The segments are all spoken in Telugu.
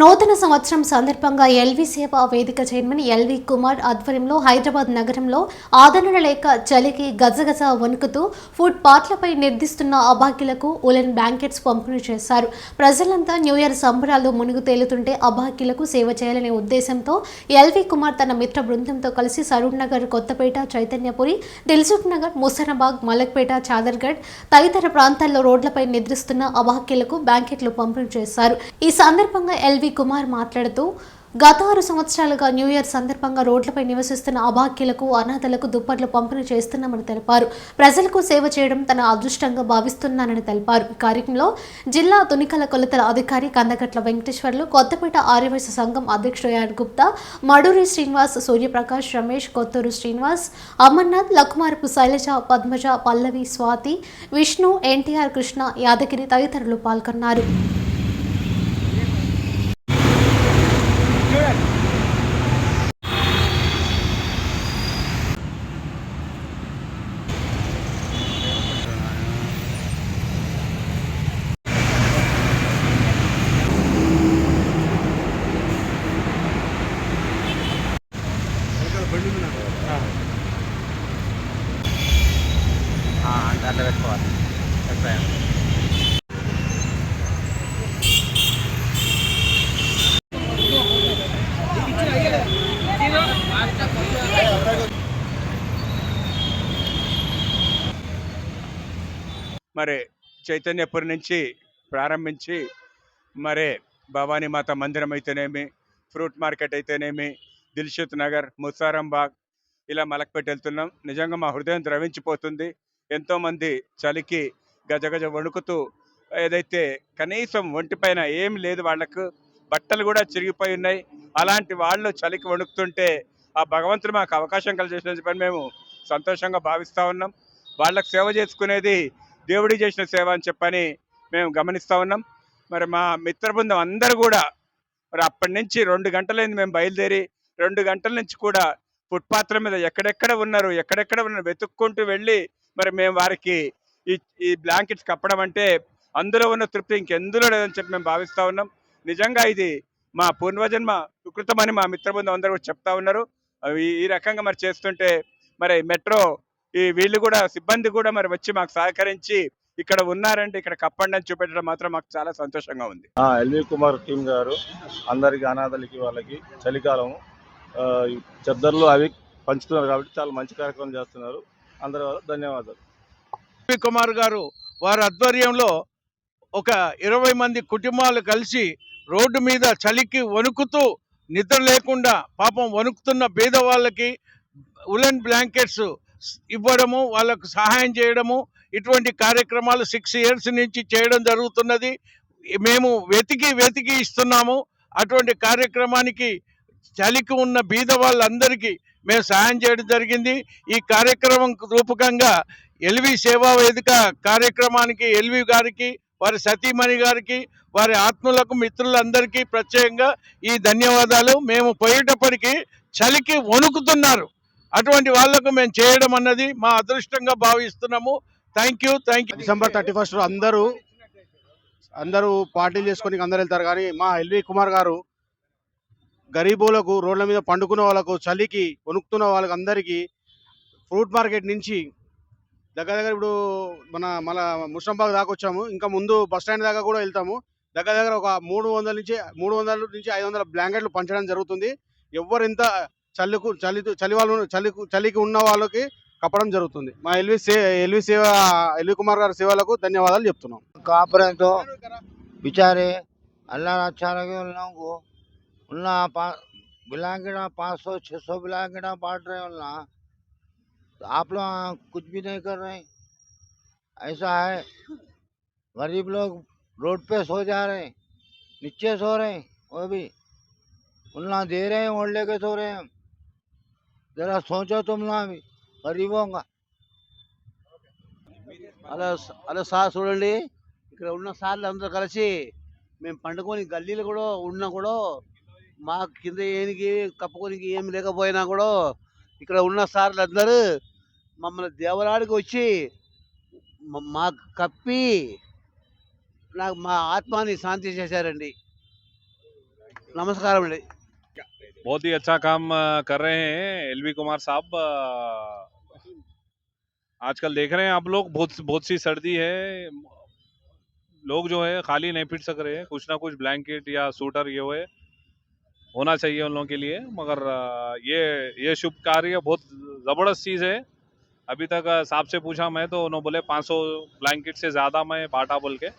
నూతన సంవత్సరం సందర్భంగా ఎల్వి సేవా వేదిక చైర్మన్ ఎల్వి కుమార్ ఆధ్వర్యంలో హైదరాబాద్ నగరంలో ఆదరణ లేక చలికి గజగజ వణుకుతూ ఫుడ్ పార్ట్లపై నిర్దిస్తున్న అభాగ్యులకు ఉలెన్ బ్లాంకెట్స్ పంపిణీ చేశారు. ప్రజలంతా న్యూ ఇయర్ సంబరాలు మునుగు తేలుతుంటే అభాగ్యులకు సేవ చేయాలనే ఉద్దేశంతో ఎల్వి కుమార్ తన మిత్ర బృందంతో కలిసి సరూర్ నగర్ కొత్తపేట చైతన్యపురి దిల్సుఖ్ నగర్ ముసరాబాగ్ మలక్పేట చాదర్గఢ్ తదితర ప్రాంతాల్లో రోడ్లపై నిద్రిస్తున్న అభాగ్యులకు బ్లాంకెట్లు పంపిణీ చేశారు. ఈ సందర్భంగా ఎల్వి కుమార్ మాట్లాడుతూ గత ఆరు సంవత్సరాలుగా న్యూ ఇయర్ సందర్భంగా రోడ్లపై నివసిస్తున్న అభాక్యులకు అనాథలకు దుప్పట్లు పంపిణీ చేస్తున్నామని తెలిపారు. ప్రజలకు సేవ చేయడం తన అదృష్టంగా భావిస్తున్నానని తెలిపారు. ఈ కార్యక్రమంలో జిల్లా తునికల కొలతల అధికారి కందగట్ల వెంకటేశ్వర్లు కొత్తపేట ఆర్యవైశ్య సంఘం అధ్యక్షుడు యాడ్ గుప్తా మడూరి శ్రీనివాస్ సూర్యప్రకాష్ రమేష్ కొత్తూరు శ్రీనివాస్ అమర్నాథ్ లకుమారపు శైలజ పద్మజ పల్లవి స్వాతి విష్ణు ఎన్టీఆర్ కృష్ణ యాదగిరి తదితరులు పాల్గొన్నారు. అంటే అట్లా పెట్టుకోవాలి అభిప్రాయం మరి చైతన్యపురి నుంచి ప్రారంభించి మరి భవానీ మాత మందిరం అయితేనేమి ఫ్రూట్ మార్కెట్ అయితేనేమి దిల్షుత్ నగర్ ముసారంబాగ్ ఇలా మలక్పేట వెళ్తున్నాం. నిజంగా మా హృదయం ద్రవించిపోతుంది. ఎంతోమంది చలికి గజగజ వణుకుతూ ఏదైతే కనీసం ఒంటిపైన ఏం లేదు వాళ్ళకు బట్టలు కూడా చిరిగిపోయి ఉన్నాయి. అలాంటి వాళ్ళు చలికి వణుకుతుంటే ఆ భగవంతుడు మాకు అవకాశం కలిగేసిన చెప్పని మేము సంతోషంగా భావిస్తూ ఉన్నాం. వాళ్ళకు సేవ చేసుకునేది దేవుడి చేసిన సేవ అని చెప్పని మేము గమనిస్తూ ఉన్నాం. మరి మా మిత్ర బృందం అందరూ కూడా మరి అప్పటి నుంచి రెండు గంటలైంది మేము బయలుదేరి రెండు గంటల నుంచి కూడా ఫుట్పాత్ల మీద ఎక్కడెక్కడ ఉన్నారు ఎక్కడెక్కడ ఉన్నారు వెతుక్కుంటూ వెళ్ళి మరి మేము వారికి ఈ ఈ బ్లాంకెట్స్ కప్పడం అంటే అందులో ఉన్న తృప్తి ఇంకెందులో లేదని చెప్పి మేము భావిస్తూ ఉన్నాం. నిజంగా ఇది మా పూర్వజన్మ సుకృతమని మా మిత్రబృందం అందరూ కూడా చెప్తా ఉన్నారు. ఈ రకంగా మరి చేస్తుంటే మరి మెట్రో ఈ వీళ్ళు కూడా సిబ్బంది కూడా మరి వచ్చి మాకు సహకరించి ఇక్కడ ఉన్నారంటే ఇక్కడ కప్పండి అని చూపెట్టడం మాత్రం మాకు చాలా సంతోషంగా ఉంది. ఎల్వి కుమార్ టీం గారు అందరికి అనాథలకి వాళ్ళకి చలికాలం చెద్దర్లు అవి పంచుతున్నారు కాబట్టి చాలా మంచి కార్యక్రమం చేస్తున్నారు. అందరి వల్ల ధన్యవాదాలు. కుమార్ గారు వారి ఆధ్వర్యంలో ఒక ఇరవై మంది కుటుంబాలు కలిసి రోడ్డు మీద చలికి వణుకుతూ నిద్ర లేకుండా పాపం వణుకుతున్న పేదవాళ్ళకి ఉలెన్ బ్లాంకెట్స్ ఇవ్వడము వాళ్ళకు సహాయం చేయడము ఇటువంటి కార్యక్రమాలు సిక్స్ ఇయర్స్ నుంచి చేయడం జరుగుతున్నది. మేము వెతికి వెతికి ఇస్తున్నాము. అటువంటి కార్యక్రమానికి చలికి ఉన్న బీద వాళ్ళందరికీ మేము సహాయం చేయడం జరిగింది. ఈ కార్యక్రమం రూపకంగా ఎల్వి సేవా వేదిక కార్యక్రమానికి ఎల్వి గారికి వారి సతీమణి గారికి వారి ఆత్మలకు మిత్రులందరికీ ప్రత్యేకంగా ఈ ధన్యవాదాలు. మేము పోయేటప్పటికీ చలికి వణుకుతున్నారు. అటువంటి వాళ్ళకు మేము చేయడం అన్నది మా అదృష్టంగా భావిస్తున్నాము. Thank you thank you. December thirty first అందరూ అందరూ పార్టీలు చేసుకొని అందరు వెళ్తారు. కానీ మా ఎల్వి కుమార్ గారు గరీబులకు రోడ్ల మీద పండుకున్న వాళ్ళకు చలికి కొనుక్కున్న వాళ్ళకి అందరికీ ఫ్రూట్ మార్కెట్ నుంచి దగ్గర దగ్గర ఇప్పుడు మన మన ముస్లంబాగ్ దాకా వచ్చాము. ఇంకా ముందు బస్ స్టాండ్ దాకా కూడా వెళ్తాము. దగ్గర దగ్గర ఒక మూడు వందల నుంచి మూడు వందల నుంచి ఐదు వందల బ్లాంకెట్లు పంచడం జరుగుతుంది. ఎవరు ఎంత చలికు చలి చలి వాళ్ళు చలికు చలికి ఉన్న వాళ్ళకి కప్పడం జరుగుతుంది. మా ఎల్వి సే ఎల్వి సేవ ఎల్వి కుమార్ గారి సేవలకు ధన్యవాదాలు చెప్తున్నాం. కాపురంతో విచారే అల్లా अल्लाह अच्छा लगे उन लोगों को उन्ना ब्लैंकेटा पाँच सौ छः सौ ब्लैंकेटा बांट रहे उन्ना तो आप लोग कुछ भी नहीं कर रहे ऐसा है गरीब लोग रोड पे सो जा रहे हैं नीचे सो रहे हैं वो भी उन्ना दे रहे हैं ओढ़ लेके सो रहे हैं जरा सोचो तुम ना भी गरीबों का అలా అలా సార్ చూడండి ఇక్కడ ఉన్న సార్లు అందరూ కలిసి మేము పండుకొని గల్లీలు కూడా ఉన్నా కూడా మా కింద ఏనికి కప్పుకోనికి ఏం లేకపోయినా కూడా ఇక్కడ ఉన్న సార్లు అందరూ మమ్మల్ని దేవరాడికి వచ్చి మ- మాకు కప్పి నాకు మా ఆత్మాని శాంతి చేశారండి నమస్కారం అండి बहुत ही अच्छा काम अ, कर रहे हैं एलवी कुमार साहब अ, आजकल देख रहे हैं आप लोग बहुत बहुत सी सर्दी है लोग जो है खाली नहीं फिट सक रहे हैं कुछ ना कुछ ब्लैंकेट या सूटर ये हुए होना चाहिए उन लोगों के लिए मगर अ, ये ये शुभ कार्य बहुत ज़बरदस्त चीज़ है अभी तक अ, साहब से पूछा मैं तो उन्होंने बोले 500 ब्लैंकेट से ज़्यादा मैं बांटा बोल के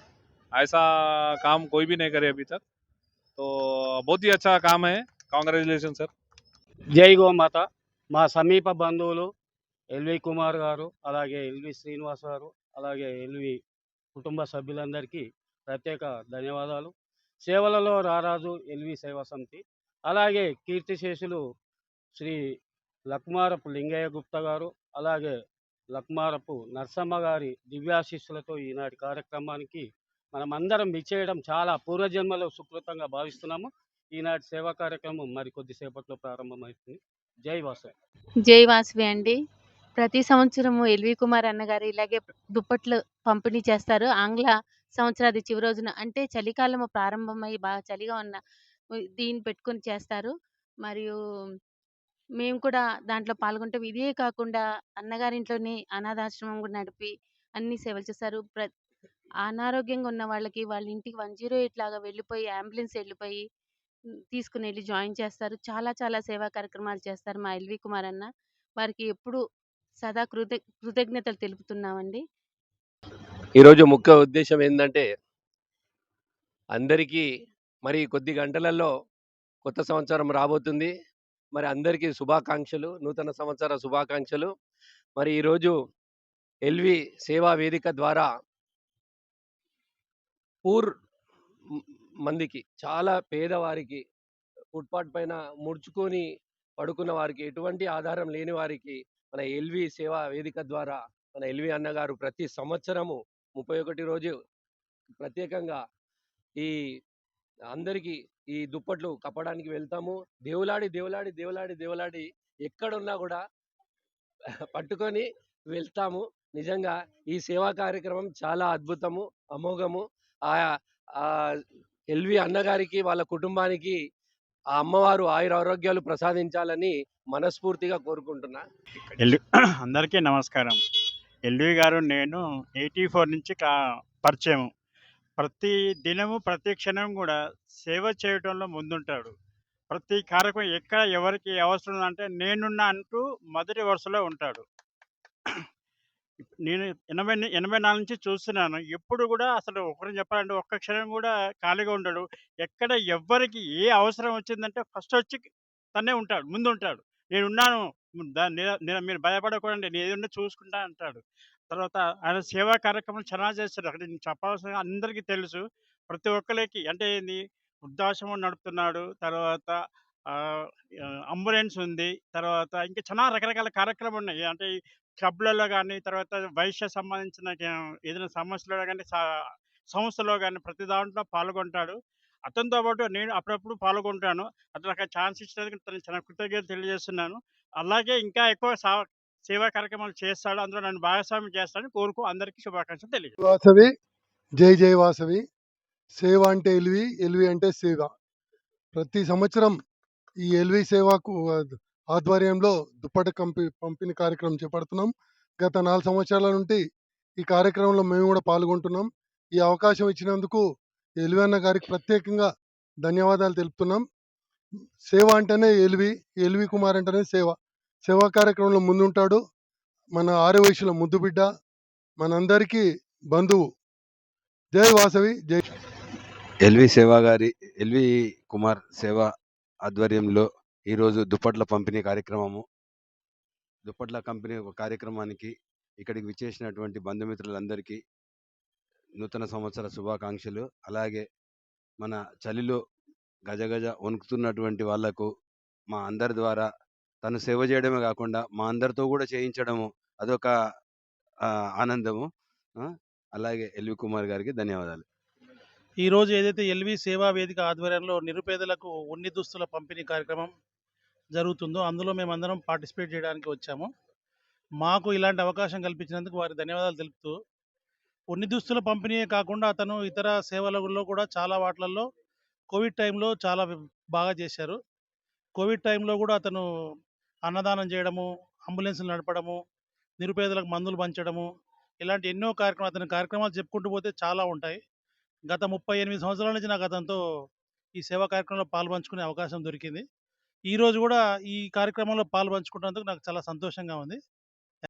ऐसा काम कोई भी नहीं करे अभी तक तो बहुत ही अच्छा काम है కాంగ్రాచులేషన్ సార్ జై గోమాత మా సమీప బంధువులు ఎల్వి కుమార్ గారు అలాగే ఎల్వి శ్రీనివాస్ గారు అలాగే ఎల్వి కుటుంబ సభ్యులందరికీ ప్రత్యేక ధన్యవాదాలు సేవలలో రారాజు ఎల్వి సేవా సమితి అలాగే కీర్తిశేషులు శ్రీ లక్మారపు లింగయ్య గుప్తా గారు అలాగే లక్మారపు నర్సమ్మ గారి దివ్యాశిష్యులతో ఈనాటి కార్యక్రమానికి మనమందరం విచ్చేయడం చాలా పూర్వజన్మలో సుకృతంగా భావిస్తున్నాము. ఈనాటి సేవా కార్యక్రమం మరి కొద్దిసేపట్లో ప్రారంభమవుతుంది. జై వాసవి. జై వాసవి అండి. ప్రతి సంవత్సరము ఎల్వి కుమార్ అన్నగారు ఇలాగే దుప్పట్లు పంపిణీ చేస్తారు. ఆంగ్ల సంవత్సరాది చివరి రోజున అంటే చలికాలము ప్రారంభమై బాగా చలిగా ఉన్న దీన్ని పెట్టుకొని చేస్తారు. మరియు మేము కూడా దాంట్లో పాల్గొంటాం. ఇదే కాకుండా అన్నగారింట్లోనే అనాథాశ్రమం కూడా నడిపి అన్ని సేవలు చేస్తారు. ప్ర అనారోగ్యంగా ఉన్న వాళ్ళకి వాళ్ళ ఇంటికి వన్ జీరో ఎయిట్ లాగా వెళ్ళిపోయి అంబులెన్స్ వెళ్ళిపోయి తీసుకుని వెళ్ళి జాయిన్ చేస్తారు. చాలా చాలా సేవా కార్యక్రమాలు చేస్తారు మా ఎల్వి కుమార్ అన్న. వారికి ఎప్పుడు సదా కృత కృతజ్ఞతలు తెలుపుతున్నామండి. ఈరోజు ముఖ్య ఉద్దేశం ఏంటంటే అందరికీ మరి కొద్ది గంటలలో కొత్త సంవత్సరం రాబోతుంది. మరి అందరికీ శుభాకాంక్షలు నూతన సంవత్సర శుభాకాంక్షలు. మరి ఈరోజు ఎల్వి సేవా వేదిక ద్వారా పూర్ మందికి చాలా పేదవారికి ఫుట్పాత్ పైన ముడుచుకొని పడుకున్న వారికి ఎటువంటి ఆధారం లేని వారికి మన ఎల్వి సేవా వేదిక ద్వారా మన ఎల్వి అన్నగారు ప్రతి సంవత్సరము ముప్పై ఒకటి రోజు ప్రత్యేకంగా ఈ అందరికీ ఈ దుప్పట్లు కప్పడానికి వెళ్తాము. దేవులాడి దేవులాడి దేవులాడి దేవులాడి ఎక్కడున్నా కూడా పట్టుకొని వెళ్తాము. నిజంగా ఈ సేవా కార్యక్రమం చాలా అద్భుతము అమోఘము. ఆ ఎల్వి అన్నగారికి వాళ్ళ కుటుంబానికి ఆ అమ్మవారు ఆయుర ఆరోగ్యాలు ప్రసాదించాలని మనస్ఫూర్తిగా కోరుకుంటున్నా. ఎల్వి అందరికీ నమస్కారం. ఎల్వి గారు నేను ఎయిటీ ఫోర్ నుంచి పరిచయం ప్రతి దినము ప్రతి క్షణం కూడా సేవ చేయటంలో ముందుంటాడు. ప్రతి కార్యక్రమం ఎక్కడ ఎవరికి అవసరం అంటే నేనున్నా అంటూ మొదటి వరుసలో ఉంటాడు. నేను ఎనభై ఎనభై నాలుగు నుంచి చూస్తున్నాను. ఎప్పుడు కూడా అసలు ఒకరిని చెప్పాలంటే ఒక్క క్షణం కూడా ఖాళీగా ఉండడు. ఎక్కడ ఎవ్వరికి ఏ అవసరం వచ్చిందంటే ఫస్ట్ వచ్చి తనే ఉంటాడు ముందు ఉంటాడు నేను ఉన్నాను నేను మీరు భయపడకూడండి నేను ఏదన్నా చూసుకుంటా అంటాడు. తర్వాత ఆయన సేవా కార్యక్రమం చాలా చేస్తారు అక్కడ నేను చెప్పాల్సిన అందరికీ తెలుసు. ప్రతి ఒక్కరికి అంటే ఏంది? వృద్ధాశ్రమం నడుపుతున్నాడు. తర్వాత అంబులెన్స్ ఉంది. తర్వాత ఇంకా చాలా రకరకాల కార్యక్రమాలు ఉన్నాయి. అంటే క్లబ్లలో కానీ తర్వాత వైశ్య సంబంధించిన ఏదైనా సమస్యలో కానీ సంస్థలో కానీ ప్రతి దాంట్లో పాల్గొంటాడు. అతనితో పాటు నేను అప్పుడప్పుడు పాల్గొంటాను. అతను నాకు ఛాన్స్ ఇచ్చినందుకు తన చాలా కృతజ్ఞత తెలియజేస్తున్నాను. అలాగే ఇంకా ఎక్కువ సా- సేవా కార్యక్రమాలు చేస్తాడు. అందులో నన్ను భాగస్వామ్యం చేస్తాడని కోరుకు అందరికీ శుభాకాంక్షలు తెలియజేస్తాను వాసవి జై జై వాసవి. సేవ అంటే ఎల్వి ఎల్వి అంటే సేవ. ప్రతి సంవత్సరం ఈ ఎల్వి సేవకు ఆధ్వర్యంలో దుప్పట కంపి పంపిణీ కార్యక్రమం చేపడుతున్నాం. గత నాలుగు సంవత్సరాల నుండి ఈ కార్యక్రమంలో మేము కూడా పాల్గొంటున్నాం. ఈ అవకాశం ఇచ్చినందుకు ఎల్వి అన్న గారికి ప్రత్యేకంగా ధన్యవాదాలు తెలుపుతున్నాం. సేవ అంటేనే ఎల్వి ఎల్వి కుమార్ అంటేనే సేవ. సేవా కార్యక్రమంలో ముందుంటాడు. మన ఆరు వయసులో ముద్దు బిడ్డ మనందరికీ బంధువు. జై వాసవి జై ఎల్వి సేవా గారి ఎల్వి కుమార్ సేవ ఆధ్వర్యంలో ఈరోజు దుప్పట్ల పంపిణీ కార్యక్రమము. దుప్పట్ల కంపెనీ ఒక కార్యక్రమానికి ఇక్కడికి విచ్చేసినటువంటి బంధుమిత్రులందరికీ నూతన సంవత్సర శుభాకాంక్షలు. అలాగే మన చలిలో గజగజ వణుకుతున్నటువంటి వాళ్ళకు మా అందరి ద్వారా తను సేవ చేయడమే కాకుండా మా అందరితో కూడా చేయించడము అదొక ఆనందము. అలాగే ఎల్వి కుమార్ గారికి ధన్యవాదాలు. ఈరోజు ఏదైతే ఎల్వి సేవా వేదిక ఆధ్వర్యంలో నిరుపేదలకు ఉన్ని దుస్తుల పంపిణీ కార్యక్రమం జరుగుతుందో అందులో మేమందరం పార్టిసిపేట్ చేయడానికి వచ్చాము. మాకు ఇలాంటి అవకాశం కల్పించినందుకు వారి ధన్యవాదాలు తెలుపుతూ ఉన్ని దుస్తుల పంపిణీయే కాకుండా అతను ఇతర సేవలలో కూడా చాలా వాటిలలో కోవిడ్ టైంలో చాలా బాగా చేశారు. కోవిడ్ టైంలో కూడా అతను అన్నదానం చేయడము అంబులెన్స్లు నడపడము నిరుపేదలకు మందులు పంచడము ఇలాంటి ఎన్నో కార్యక్రమాలు అతని కార్యక్రమాలు చెప్పుకుంటూ పోతే చాలా ఉంటాయి. గత ముప్పై ఎనిమిది సంవత్సరాల నుంచి నాకు అతనితో ఈ సేవా కార్యక్రమంలో పాల్పంచుకునే అవకాశం దొరికింది. ఈరోజు కూడా ఈ కార్యక్రమంలో పాల్పంచుకున్నందుకు నాకు చాలా సంతోషంగా ఉంది.